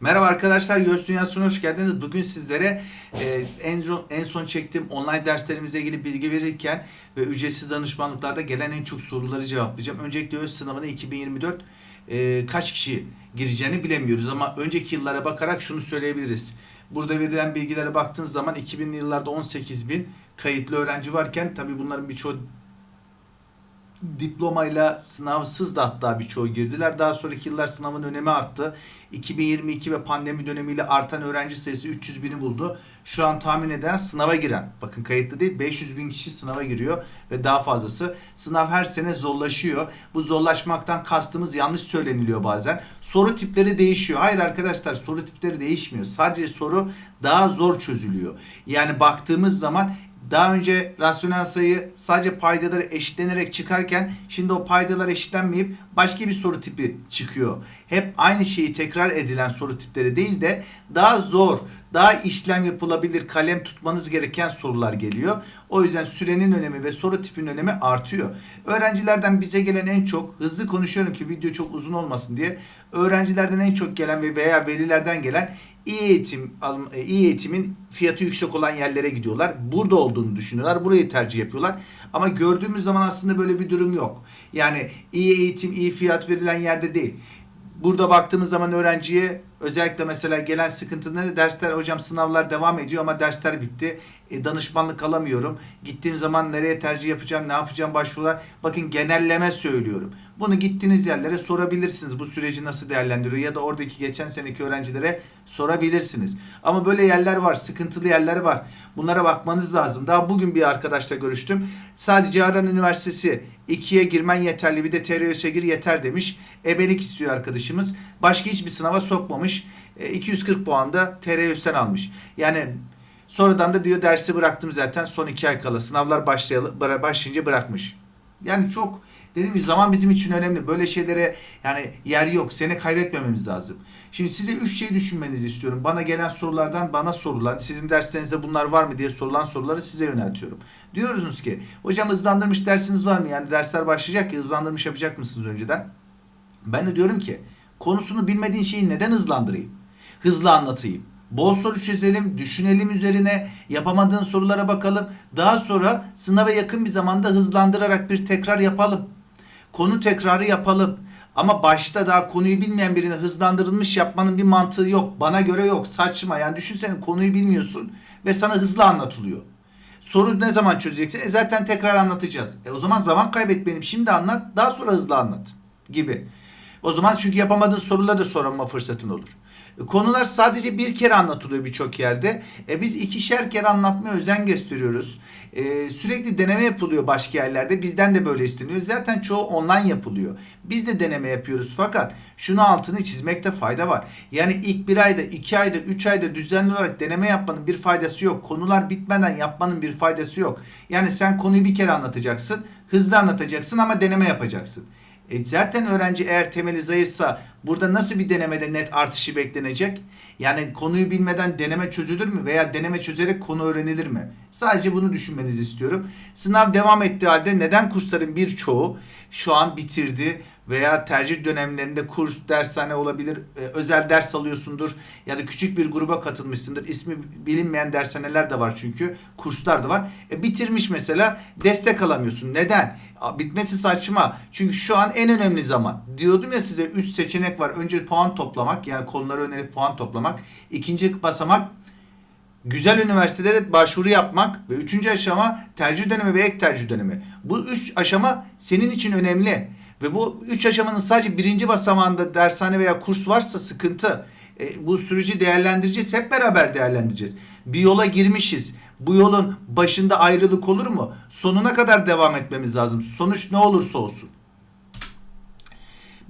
Merhaba arkadaşlar, Göğüs Dünyası'na hoş geldiniz. Bugün sizlere e, en, en son çektiğim online derslerimizle ilgili bilgi verirken ve ücretsiz danışmanlıklarda gelen en çok soruları cevaplayacağım. Öncelikle ÖSS sınavına 2024 e, kaç kişi gireceğini bilemiyoruz ama önceki yıllara bakarak şunu söyleyebiliriz. Burada verilen bilgilere baktığınız zaman 2000'li yıllarda 18 bin kayıtlı öğrenci varken tabi bunların birçoğu diplomayla sınavsız da hatta birçoğu girdiler. Daha sonraki yıllar sınavın önemi arttı. 2022 ve pandemi dönemiyle artan öğrenci sayısı 300 bini buldu. Şu an tahmin eden sınava giren, bakın kayıtlı değil 500 bin kişi sınava giriyor ve daha fazlası. Sınav her sene zorlaşıyor. Bu zorlaşmaktan kastımız yanlış söyleniliyor bazen. Soru tipleri değişiyor. Hayır arkadaşlar soru tipleri değişmiyor. Sadece soru daha zor çözülüyor. Yani baktığımız zaman daha önce rasyonel sayı sadece paydaları eşitlenerek çıkarken şimdi o paydalar eşitlenmeyip başka bir soru tipi çıkıyor. Hep aynı şeyi tekrar edilen soru tipleri değil de daha zor, daha işlem yapılabilir, kalem tutmanız gereken sorular geliyor. O yüzden sürenin önemi ve soru tipinin önemi artıyor. Öğrencilerden bize gelen en çok, hızlı konuşuyorum ki video çok uzun olmasın diye. Öğrencilerden en çok gelen ve veya velilerden gelen iyi eğitim e, iyi eğitimin fiyatı yüksek olan yerlere gidiyorlar. Burada olduğunu düşünüyorlar. Burayı tercih yapıyorlar. Ama gördüğümüz zaman aslında böyle bir durum yok. Yani iyi eğitim, iyi fiyat verilen yerde değil. Burada baktığımız zaman öğrenciye özellikle mesela gelen sıkıntı ne? Dersler hocam sınavlar devam ediyor ama dersler bitti. E, danışmanlık alamıyorum. Gittiğim zaman nereye tercih yapacağım, ne yapacağım başvurular. Bakın genelleme söylüyorum. Bunu gittiğiniz yerlere sorabilirsiniz. Bu süreci nasıl değerlendiriyor ya da oradaki geçen seneki öğrencilere sorabilirsiniz. Ama böyle yerler var, sıkıntılı yerler var. Bunlara bakmanız lazım. Daha bugün bir arkadaşla görüştüm. Sadece Aran Üniversitesi 2'ye girmen yeterli bir de TRÖS'e gir yeter demiş. Ebelik istiyor arkadaşımız. Başka hiçbir sınava sokmamış. E, 240 puan da TRÖS'ten almış. Yani sonradan da diyor dersi bıraktım zaten son 2 ay kala. Sınavlar başlayalı, başlayınca bırakmış. Yani çok dediğim gibi zaman bizim için önemli. Böyle şeylere yani yer yok. Seni kaybetmememiz lazım. Şimdi size üç şey düşünmenizi istiyorum. Bana gelen sorulardan bana sorulan, sizin derslerinizde bunlar var mı diye sorulan soruları size yöneltiyorum. Diyorsunuz ki hocam hızlandırmış dersiniz var mı? Yani dersler başlayacak ya hızlandırmış yapacak mısınız önceden? Ben de diyorum ki konusunu bilmediğin şeyi neden hızlandırayım? Hızlı anlatayım. Bol soru çözelim, düşünelim üzerine, yapamadığın sorulara bakalım. Daha sonra sınava yakın bir zamanda hızlandırarak bir tekrar yapalım. Konu tekrarı yapalım. Ama başta daha konuyu bilmeyen birini hızlandırılmış yapmanın bir mantığı yok. Bana göre yok. Saçma. Yani düşünsene konuyu bilmiyorsun ve sana hızlı anlatılıyor. Soru ne zaman çözeceksin? E zaten tekrar anlatacağız. E o zaman zaman kaybetmeyelim. Şimdi anlat, daha sonra hızlı anlat gibi. O zaman çünkü yapamadığın soruları da sorma fırsatın olur. E, Konular sadece bir kere anlatılıyor birçok yerde. E biz ikişer kere anlatmaya özen gösteriyoruz. E, sürekli deneme yapılıyor başka yerlerde. Bizden de böyle isteniyor. Zaten çoğu online yapılıyor. Biz de deneme yapıyoruz fakat şunu altını çizmekte fayda var. Yani ilk bir ayda, iki ayda, üç ayda düzenli olarak deneme yapmanın bir faydası yok. Konular bitmeden yapmanın bir faydası yok. Yani sen konuyu bir kere anlatacaksın, hızlı anlatacaksın ama deneme yapacaksın. E zaten öğrenci eğer temeli zayıfsa burada nasıl bir denemede net artışı beklenecek? Yani konuyu bilmeden deneme çözülür mü veya deneme çözerek konu öğrenilir mi? Sadece bunu düşünmenizi istiyorum. Sınav devam ettiği halde neden kursların birçoğu şu an bitirdi veya tercih dönemlerinde kurs, dershane olabilir, e, özel ders alıyorsundur ya da küçük bir gruba katılmışsındır. İsmi bilinmeyen dershaneler de var çünkü, kurslar da var. E, bitirmiş mesela destek alamıyorsun. Neden? Bitmesi saçma. Çünkü şu an en önemli zaman. Diyordum ya size 3 seçenek var. Önce puan toplamak yani konuları önerip puan toplamak. İkinci basamak güzel üniversitelere başvuru yapmak ve üçüncü aşama tercih dönemi ve ek tercih dönemi. Bu üç aşama senin için önemli. Ve bu üç aşamanın sadece birinci basamağında dershane veya kurs varsa sıkıntı. E, bu süreci değerlendireceğiz. Hep beraber değerlendireceğiz. Bir yola girmişiz. Bu yolun başında ayrılık olur mu? Sonuna kadar devam etmemiz lazım. Sonuç ne olursa olsun.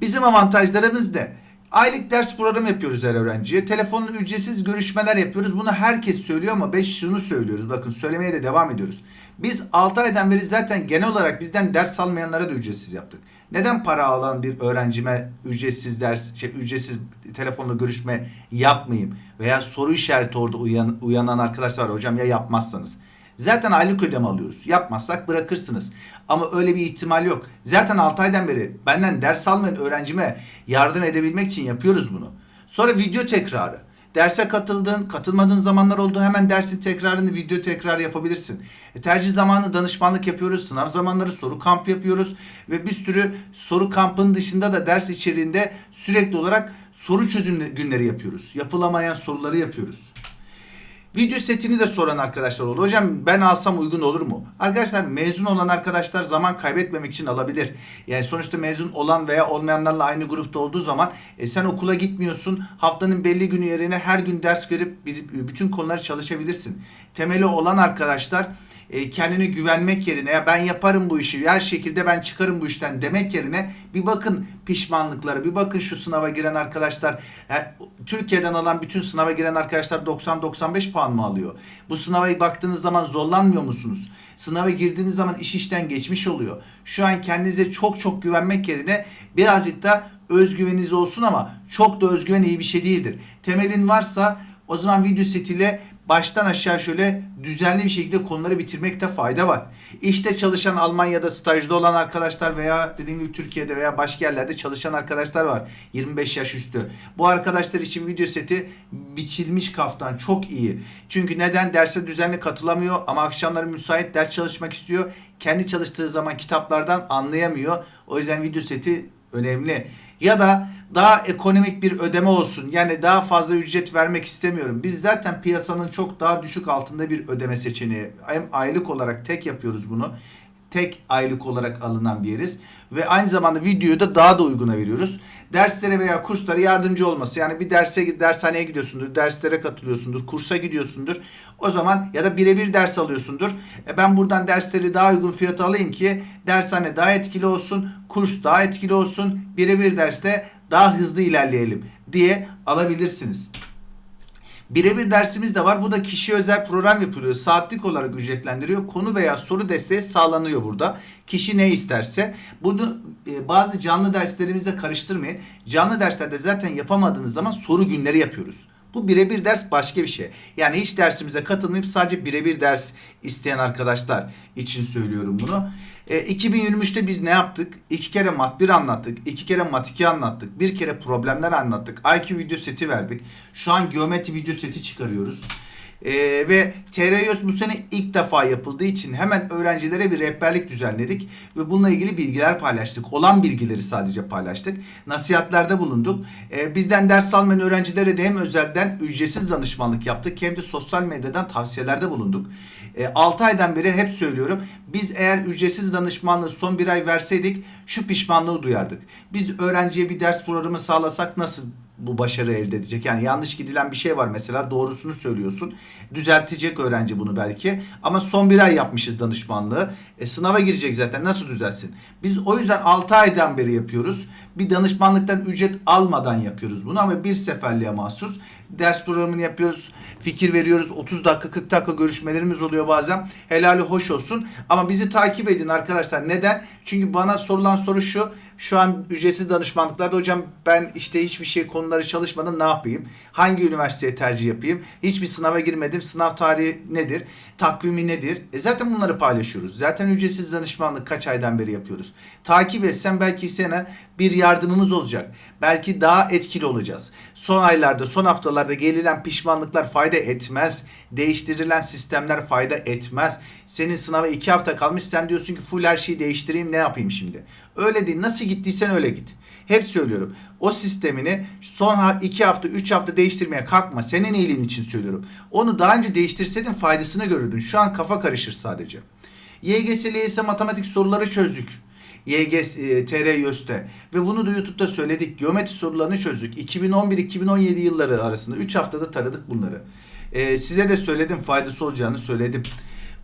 Bizim avantajlarımız ne? Aylık ders programı yapıyoruz her öğrenciye. Telefonla ücretsiz görüşmeler yapıyoruz. Bunu herkes söylüyor ama 5 şunu söylüyoruz. Bakın söylemeye de devam ediyoruz. Biz 6 aydan beri zaten genel olarak bizden ders almayanlara da ücretsiz yaptık. Neden para alan bir öğrencime ücretsiz ders, şey, ücretsiz telefonla görüşme yapmayayım? Veya soru işareti orada uyan, uyanan arkadaşlar var. Hocam ya yapmazsanız. Zaten aylık ödeme alıyoruz. Yapmazsak bırakırsınız. Ama öyle bir ihtimal yok. Zaten 6 aydan beri benden ders almayan öğrencime yardım edebilmek için yapıyoruz bunu. Sonra video tekrarı. Derse katıldığın, katılmadığın zamanlar oldu. Hemen dersin tekrarını video tekrar yapabilirsin. E, tercih zamanı danışmanlık yapıyoruz. Sınav zamanları soru kamp yapıyoruz. Ve bir sürü soru kampının dışında da ders içeriğinde sürekli olarak soru çözüm günleri yapıyoruz. Yapılamayan soruları yapıyoruz. Video setini de soran arkadaşlar oldu. Hocam ben alsam uygun olur mu? Arkadaşlar mezun olan arkadaşlar zaman kaybetmemek için alabilir. Yani sonuçta mezun olan veya olmayanlarla aynı grupta olduğu zaman e, sen okula gitmiyorsun. Haftanın belli günü yerine her gün ders görüp bir- bütün konuları çalışabilirsin. Temeli olan arkadaşlar e, kendine güvenmek yerine ya ben yaparım bu işi her şekilde ben çıkarım bu işten demek yerine bir bakın pişmanlıkları bir bakın şu sınava giren arkadaşlar e, Türkiye'den alan bütün sınava giren arkadaşlar 90-95 puan mı alıyor? Bu sınava baktığınız zaman zorlanmıyor musunuz? Sınava girdiğiniz zaman iş işten geçmiş oluyor. Şu an kendinize çok çok güvenmek yerine birazcık da özgüveniniz olsun ama çok da özgüven iyi bir şey değildir. Temelin varsa o zaman video setiyle baştan aşağı şöyle düzenli bir şekilde konuları bitirmekte fayda var. İşte çalışan Almanya'da stajda olan arkadaşlar veya dediğim gibi Türkiye'de veya başka yerlerde çalışan arkadaşlar var. 25 yaş üstü. Bu arkadaşlar için video seti biçilmiş kaftan çok iyi. Çünkü neden? Derse düzenli katılamıyor ama akşamları müsait ders çalışmak istiyor. Kendi çalıştığı zaman kitaplardan anlayamıyor. O yüzden video seti önemli. Ya da daha ekonomik bir ödeme olsun. Yani daha fazla ücret vermek istemiyorum. Biz zaten piyasanın çok daha düşük altında bir ödeme seçeneği. Hem aylık olarak tek yapıyoruz bunu. Tek aylık olarak alınan bir yeriz. Ve aynı zamanda videoyu da daha da uyguna veriyoruz. Derslere veya kurslara yardımcı olması. Yani bir derse dershaneye gidiyorsundur, derslere katılıyorsundur, kursa gidiyorsundur. O zaman ya da birebir ders alıyorsundur. E ben buradan dersleri daha uygun fiyata alayım ki dershane daha etkili olsun, kurs daha etkili olsun, birebir derste daha hızlı ilerleyelim diye alabilirsiniz. Birebir dersimiz de var. Bu da kişiye özel program yapılıyor. Saatlik olarak ücretlendiriyor. Konu veya soru desteği sağlanıyor burada. Kişi ne isterse. Bunu e, bazı canlı derslerimizle karıştırmayın. Canlı derslerde zaten yapamadığınız zaman soru günleri yapıyoruz. Bu birebir ders başka bir şey. Yani hiç dersimize katılmayıp sadece birebir ders isteyen arkadaşlar için söylüyorum bunu. E, 2023'te biz ne yaptık? İki kere mat 1 anlattık. iki kere mat 2 anlattık. Bir kere problemler anlattık. IQ video seti verdik. Şu an geometri video seti çıkarıyoruz. E, ve TRYOS bu sene ilk defa yapıldığı için hemen öğrencilere bir rehberlik düzenledik. Ve bununla ilgili bilgiler paylaştık. Olan bilgileri sadece paylaştık. Nasihatlerde bulunduk. E, bizden ders almayan öğrencilere de hem özelden ücretsiz danışmanlık yaptık. Hem de sosyal medyadan tavsiyelerde bulunduk. 6 aydan beri hep söylüyorum. Biz eğer ücretsiz danışmanlığı son bir ay verseydik şu pişmanlığı duyardık. Biz öğrenciye bir ders programı sağlasak nasıl bu başarı elde edecek? Yani yanlış gidilen bir şey var mesela doğrusunu söylüyorsun. Düzeltecek öğrenci bunu belki. Ama son bir ay yapmışız danışmanlığı. E, sınava girecek zaten nasıl düzelsin? Biz o yüzden 6 aydan beri yapıyoruz. Bir danışmanlıktan ücret almadan yapıyoruz bunu ama bir seferliğe mahsus. Ders programını yapıyoruz, fikir veriyoruz. 30 dakika 40 dakika görüşmelerimiz oluyor bazen. Helali hoş olsun. Ama bizi takip edin arkadaşlar. Neden? Çünkü bana sorulan soru şu. Şu an ücretsiz danışmanlıklarda hocam ben işte hiçbir şey konuları çalışmadım ne yapayım? Hangi üniversiteye tercih yapayım? Hiçbir sınava girmedim. Sınav tarihi nedir? Takvimi nedir? E zaten bunları paylaşıyoruz. Zaten ücretsiz danışmanlık kaç aydan beri yapıyoruz. Takip etsen belki sana bir yardımımız olacak. Belki daha etkili olacağız. Son aylarda, son haftalarda gelilen pişmanlıklar fayda etmez. Değiştirilen sistemler fayda etmez. Senin sınava iki hafta kalmış sen diyorsun ki full her şeyi değiştireyim ne yapayım şimdi? Öyle değil. Nasıl gittiysen öyle git. Hep söylüyorum. O sistemini son ha- iki hafta, üç hafta değiştirmeye kalkma. Senin iyiliğin için söylüyorum. Onu daha önce değiştirseydin faydasını görürdün. Şu an kafa karışır sadece. YGS, LYS matematik soruları çözdük. YGS, e, TR YÖS'te. Ve bunu da YouTube'da söyledik. Geometri sorularını çözdük. 2011-2017 yılları arasında 3 haftada taradık bunları. E, size de söyledim faydası olacağını söyledim.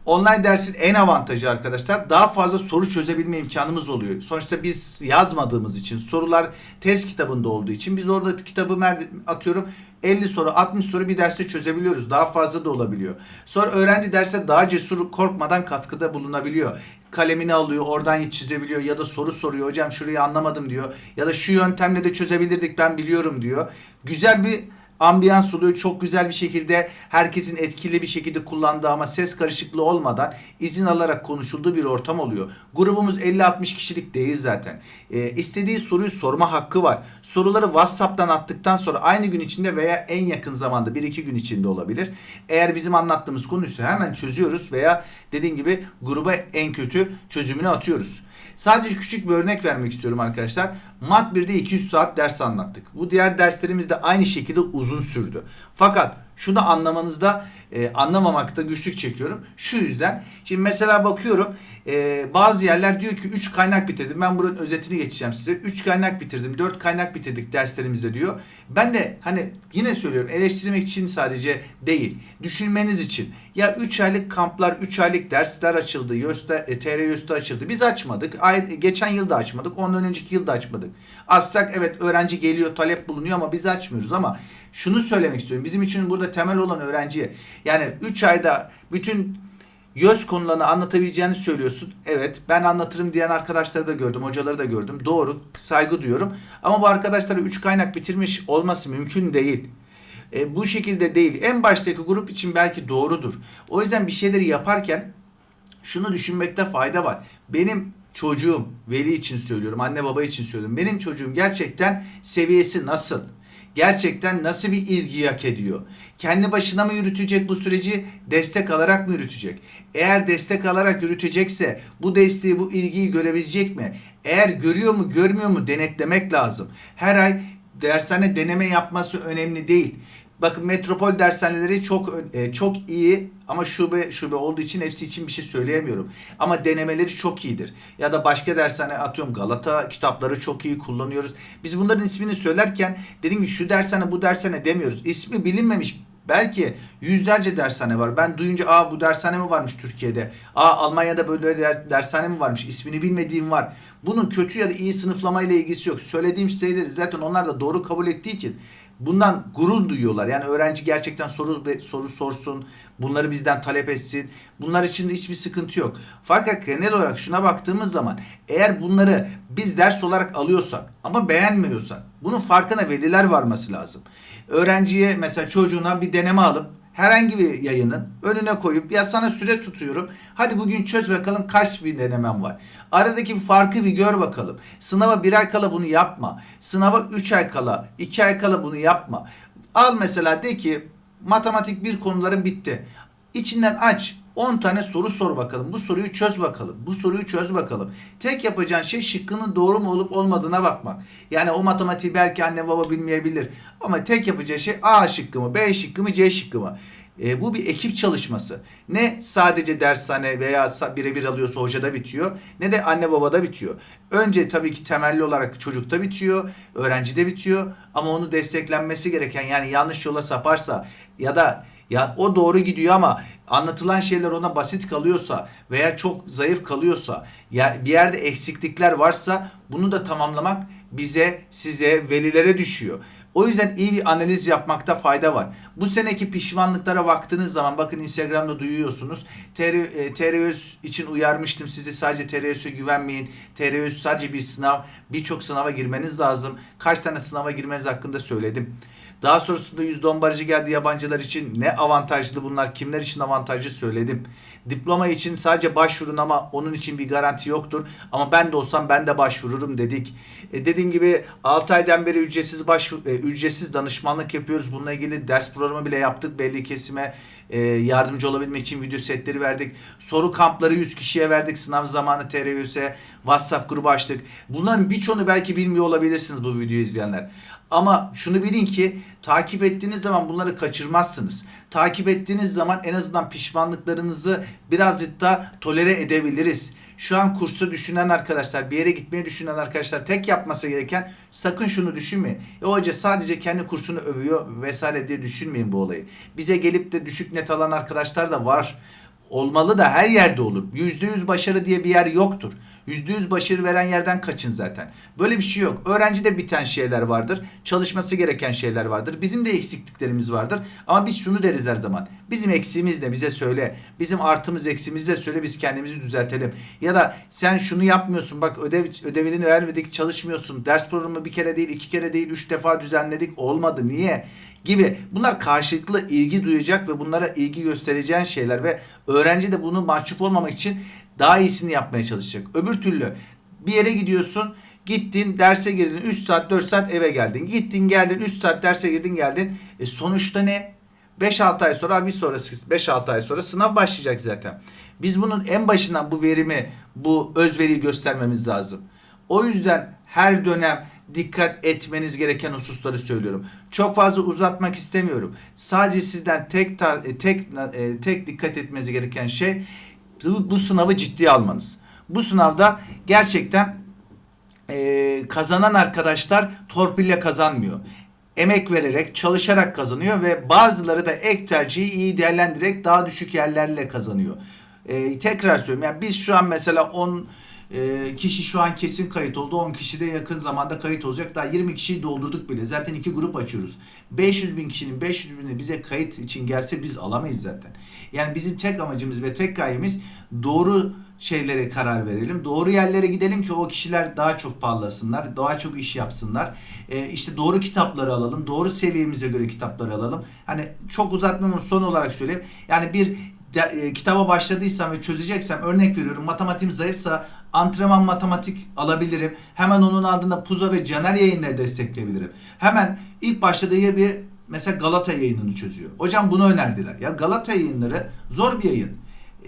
Online dersin en avantajı arkadaşlar daha fazla soru çözebilme imkanımız oluyor. Sonuçta biz yazmadığımız için sorular test kitabında olduğu için biz orada kitabı atıyorum 50 soru 60 soru bir derste çözebiliyoruz. Daha fazla da olabiliyor. Sonra öğrenci derse daha cesur korkmadan katkıda bulunabiliyor. Kalemini alıyor oradan çizebiliyor ya da soru soruyor. Hocam şurayı anlamadım diyor. Ya da şu yöntemle de çözebilirdik ben biliyorum diyor. Güzel bir Ambiyans oluyor çok güzel bir şekilde herkesin etkili bir şekilde kullandığı ama ses karışıklığı olmadan izin alarak konuşulduğu bir ortam oluyor. Grubumuz 50-60 kişilik değil zaten. Ee, istediği soruyu sorma hakkı var. Soruları WhatsApp'tan attıktan sonra aynı gün içinde veya en yakın zamanda 1-2 gün içinde olabilir. Eğer bizim anlattığımız konuysa hemen çözüyoruz veya dediğim gibi gruba en kötü çözümünü atıyoruz. Sadece küçük bir örnek vermek istiyorum arkadaşlar. Mat 1'de 200 saat ders anlattık. Bu diğer derslerimiz de aynı şekilde uzun sürdü. Fakat şunu anlamanızda e, anlamamakta güçlük çekiyorum. Şu yüzden. Şimdi mesela bakıyorum e, bazı yerler diyor ki 3 kaynak bitirdim. Ben buranın özetini geçeceğim size. 3 kaynak bitirdim. 4 kaynak bitirdik derslerimizde diyor. Ben de hani yine söylüyorum eleştirmek için sadece değil. Düşünmeniz için. Ya 3 aylık kamplar, 3 aylık dersler açıldı. YÖS'te, e, TR YÖS'te açıldı. Biz açmadık. Ay, geçen yıl da açmadık. Ondan önceki yıl da açmadık. Açsak evet öğrenci geliyor, talep bulunuyor ama biz açmıyoruz ama şunu söylemek istiyorum. Bizim için burada temel olan öğrenciye. Yani 3 ayda bütün YÖS konularını anlatabileceğini söylüyorsun. Evet ben anlatırım diyen arkadaşları da gördüm. Hocaları da gördüm. Doğru saygı duyuyorum. Ama bu arkadaşlara 3 kaynak bitirmiş olması mümkün değil. E, bu şekilde değil. En baştaki grup için belki doğrudur. O yüzden bir şeyleri yaparken şunu düşünmekte fayda var. Benim çocuğum, veli için söylüyorum, anne baba için söylüyorum. Benim çocuğum gerçekten seviyesi nasıl? Gerçekten nasıl bir ilgi hak ediyor? Kendi başına mı yürütecek bu süreci, destek alarak mı yürütecek? Eğer destek alarak yürütecekse bu desteği, bu ilgiyi görebilecek mi? Eğer görüyor mu, görmüyor mu denetlemek lazım. Her ay dershane deneme yapması önemli değil. Bakın metropol dershaneleri çok e, çok iyi ama şube şube olduğu için hepsi için bir şey söyleyemiyorum. Ama denemeleri çok iyidir. Ya da başka dershane atıyorum Galata kitapları çok iyi kullanıyoruz. Biz bunların ismini söylerken dediğim gibi şu dershane bu dershane demiyoruz. İsmi bilinmemiş Belki yüzlerce dershane var. Ben duyunca aa bu dershane mi varmış Türkiye'de? Aa Almanya'da böyle der, dershane mi varmış? İsmini bilmediğim var. Bunun kötü ya da iyi sınıflamayla ilgisi yok. Söylediğim şeyleri zaten onlar da doğru kabul ettiği için bundan gurur duyuyorlar. Yani öğrenci gerçekten soru soru sorsun, bunları bizden talep etsin. Bunlar için hiçbir sıkıntı yok. Fakat genel olarak şuna baktığımız zaman eğer bunları biz ders olarak alıyorsak ama beğenmiyorsak bunun farkına veliler varması lazım. Öğrenciye mesela çocuğuna bir deneme alıp herhangi bir yayının önüne koyup ya sana süre tutuyorum. Hadi bugün çöz bakalım kaç bir denemem var. Aradaki farkı bir gör bakalım. Sınava bir ay kala bunu yapma. Sınava 3 ay kala, 2 ay kala bunu yapma. Al mesela de ki matematik bir konuların bitti. İçinden aç. 10 tane soru sor bakalım. Bu soruyu çöz bakalım. Bu soruyu çöz bakalım. Tek yapacağın şey şıkkının doğru mu olup olmadığına bakmak. Yani o matematiği belki anne baba bilmeyebilir. Ama tek yapacağı şey A şıkkı mı, B şıkkı mı, C şıkkı mı? E, bu bir ekip çalışması. Ne sadece dershane veya birebir alıyorsa hocada bitiyor ne de anne babada bitiyor. Önce tabii ki temelli olarak çocukta bitiyor, öğrencide bitiyor ama onu desteklenmesi gereken yani yanlış yola saparsa ya da ya o doğru gidiyor ama anlatılan şeyler ona basit kalıyorsa veya çok zayıf kalıyorsa ya bir yerde eksiklikler varsa bunu da tamamlamak bize, size, velilere düşüyor. O yüzden iyi bir analiz yapmakta fayda var. Bu seneki pişmanlıklara baktığınız zaman bakın Instagram'da duyuyorsunuz. TRÖS e, için uyarmıştım sizi sadece TRÖS'e güvenmeyin. TRÖS sadece bir sınav. Birçok sınava girmeniz lazım. Kaç tane sınava girmeniz hakkında söyledim. Daha sonrasında %10 barajı geldi yabancılar için. Ne avantajlı bunlar, kimler için avantajlı söyledim. Diploma için sadece başvurun ama onun için bir garanti yoktur. Ama ben de olsam ben de başvururum dedik. E dediğim gibi 6 aydan beri ücretsiz başvur, e, ücretsiz danışmanlık yapıyoruz. Bununla ilgili ders programı bile yaptık belli kesime e, yardımcı olabilmek için video setleri verdik. Soru kampları 100 kişiye verdik. Sınav zamanı TRYS'e WhatsApp grubu açtık. Bunların birçoğunu belki bilmiyor olabilirsiniz bu videoyu izleyenler. Ama şunu bilin ki takip ettiğiniz zaman bunları kaçırmazsınız. Takip ettiğiniz zaman en azından pişmanlıklarınızı birazcık da tolere edebiliriz. Şu an kursu düşünen arkadaşlar, bir yere gitmeyi düşünen arkadaşlar tek yapması gereken sakın şunu düşünmeyin. E hoca sadece kendi kursunu övüyor vesaire diye düşünmeyin bu olayı. Bize gelip de düşük net alan arkadaşlar da var. Olmalı da her yerde olur. %100 başarı diye bir yer yoktur. %100 başarı veren yerden kaçın zaten. Böyle bir şey yok. Öğrencide biten şeyler vardır. Çalışması gereken şeyler vardır. Bizim de eksikliklerimiz vardır. Ama biz şunu deriz her zaman. Bizim eksiğimiz ne bize söyle. Bizim artımız eksimiz de söyle biz kendimizi düzeltelim. Ya da sen şunu yapmıyorsun bak ödev ödevini vermedik çalışmıyorsun. Ders programı bir kere değil iki kere değil üç defa düzenledik olmadı. Niye? gibi. Bunlar karşılıklı ilgi duyacak ve bunlara ilgi göstereceğin şeyler ve öğrenci de bunu mahcup olmamak için daha iyisini yapmaya çalışacak. Öbür türlü bir yere gidiyorsun Gittin derse girdin 3 saat 4 saat eve geldin. Gittin geldin 3 saat derse girdin geldin. E sonuçta ne? 5-6 ay sonra bir sonrası 5-6 ay sonra sınav başlayacak zaten. Biz bunun en başından bu verimi, bu özveriyi göstermemiz lazım. O yüzden her dönem dikkat etmeniz gereken hususları söylüyorum. Çok fazla uzatmak istemiyorum. Sadece sizden tek e, tek e, tek dikkat etmeniz gereken şey bu, sınavı ciddiye almanız. Bu sınavda gerçekten e, kazanan arkadaşlar torpille kazanmıyor. Emek vererek, çalışarak kazanıyor ve bazıları da ek tercihi iyi değerlendirerek daha düşük yerlerle kazanıyor. E, tekrar söylüyorum. Yani biz şu an mesela 10 e, kişi şu an kesin kayıt oldu. 10 kişi de yakın zamanda kayıt olacak. Daha 20 kişiyi doldurduk bile. Zaten iki grup açıyoruz. 500 bin kişinin 500 bini bize kayıt için gelse biz alamayız zaten. Yani bizim tek amacımız ve tek gayemiz doğru şeylere karar verelim. Doğru yerlere gidelim ki o kişiler daha çok parlasınlar. Daha çok iş yapsınlar. E, işte doğru kitapları alalım. Doğru seviyemize göre kitapları alalım. Hani çok uzatmamın son olarak söyleyeyim. Yani bir de, e, kitaba başladıysam ve çözeceksem örnek veriyorum matematiğim zayıfsa antrenman matematik alabilirim. Hemen onun ardında Puza ve Caner yayınları destekleyebilirim. Hemen ilk başladığı bir mesela Galata yayınını çözüyor. Hocam bunu önerdiler. Ya Galata yayınları zor bir yayın.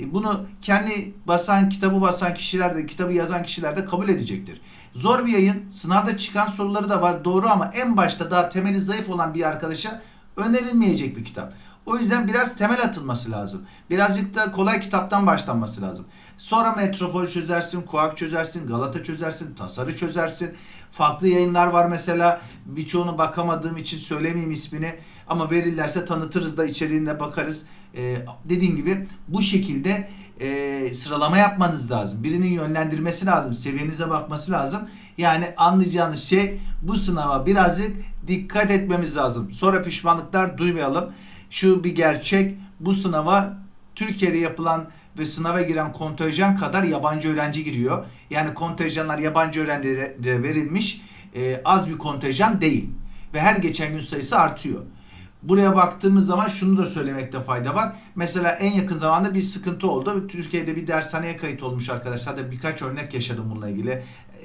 E, Bunu kendi basan, kitabı basan kişiler de, kitabı yazan kişiler de kabul edecektir. Zor bir yayın. Sınavda çıkan soruları da var doğru ama en başta daha temeli zayıf olan bir arkadaşa önerilmeyecek bir kitap. O yüzden biraz temel atılması lazım. Birazcık da kolay kitaptan başlanması lazım. Sonra Metropol çözersin, Kuak çözersin, Galata çözersin, Tasarı çözersin. Farklı yayınlar var mesela. Birçoğunu bakamadığım için söylemeyeyim ismini. Ama verirlerse tanıtırız da içeriğine bakarız. Ee, dediğim gibi bu şekilde e, sıralama yapmanız lazım. Birinin yönlendirmesi lazım. Seviyenize bakması lazım. Yani anlayacağınız şey bu sınava birazcık dikkat etmemiz lazım. Sonra pişmanlıklar duymayalım. Şu bir gerçek bu sınava Türkiye'de yapılan ve sınava giren kontenjan kadar yabancı öğrenci giriyor. Yani kontenjanlar yabancı öğrencilere verilmiş e, az bir kontenjan değil. Ve her geçen gün sayısı artıyor. Buraya baktığımız zaman şunu da söylemekte fayda var. Mesela en yakın zamanda bir sıkıntı oldu. Türkiye'de bir dershaneye kayıt olmuş arkadaşlar da birkaç örnek yaşadım bununla ilgili.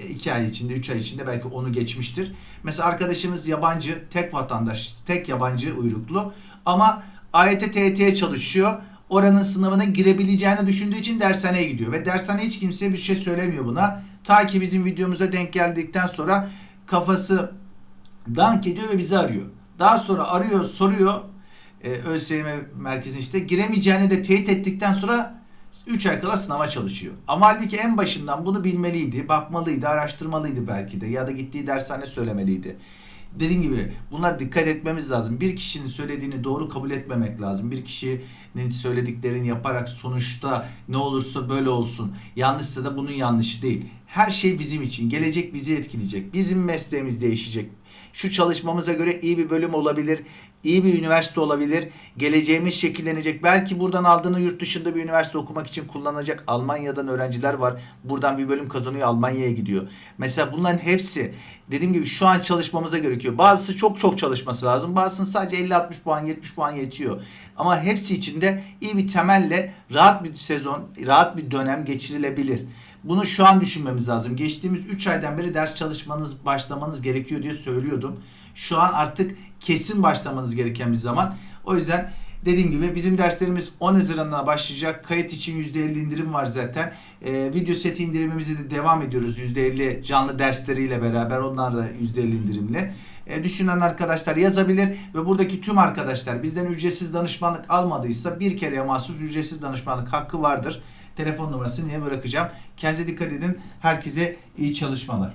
2 ay içinde, 3 ay içinde belki onu geçmiştir. Mesela arkadaşımız yabancı, tek vatandaş, tek yabancı uyruklu ama AYT TYT'ye çalışıyor. Oranın sınavına girebileceğini düşündüğü için dershaneye gidiyor. Ve dershane hiç kimseye bir şey söylemiyor buna. Ta ki bizim videomuza denk geldikten sonra kafası dank ediyor ve bizi arıyor. Daha sonra arıyor, soruyor e, ÖSYM merkezine işte giremeyeceğini de teyit ettikten sonra 3 ay kala sınava çalışıyor. Ama halbuki en başından bunu bilmeliydi, bakmalıydı, araştırmalıydı belki de ya da gittiği dershane söylemeliydi. Dediğim gibi bunlar dikkat etmemiz lazım. Bir kişinin söylediğini doğru kabul etmemek lazım. Bir kişinin söylediklerini yaparak sonuçta ne olursa böyle olsun. Yanlışsa da bunun yanlışı değil. Her şey bizim için. Gelecek bizi etkileyecek. Bizim mesleğimiz değişecek. Şu çalışmamıza göre iyi bir bölüm olabilir, iyi bir üniversite olabilir, geleceğimiz şekillenecek. Belki buradan aldığını yurt dışında bir üniversite okumak için kullanacak Almanya'dan öğrenciler var. Buradan bir bölüm kazanıyor, Almanya'ya gidiyor. Mesela bunların hepsi dediğim gibi şu an çalışmamıza gerekiyor. Bazısı çok çok çalışması lazım. Bazısının sadece 50-60 puan, 70 puan yetiyor. Ama hepsi içinde iyi bir temelle rahat bir sezon, rahat bir dönem geçirilebilir. Bunu şu an düşünmemiz lazım. Geçtiğimiz 3 aydan beri ders çalışmanız, başlamanız gerekiyor diye söylüyordum. Şu an artık kesin başlamanız gereken bir zaman. O yüzden dediğim gibi bizim derslerimiz 10 Haziran'da başlayacak. Kayıt için %50 indirim var zaten. Ee, video seti indirimimizi de devam ediyoruz. %50 canlı dersleriyle beraber onlar da %50 indirimli. E, düşünen arkadaşlar yazabilir ve buradaki tüm arkadaşlar bizden ücretsiz danışmanlık almadıysa bir kereye mahsus ücretsiz danışmanlık hakkı vardır. Telefon numarasını bırakacağım. Kendinize dikkat edin. Herkese iyi çalışmalar.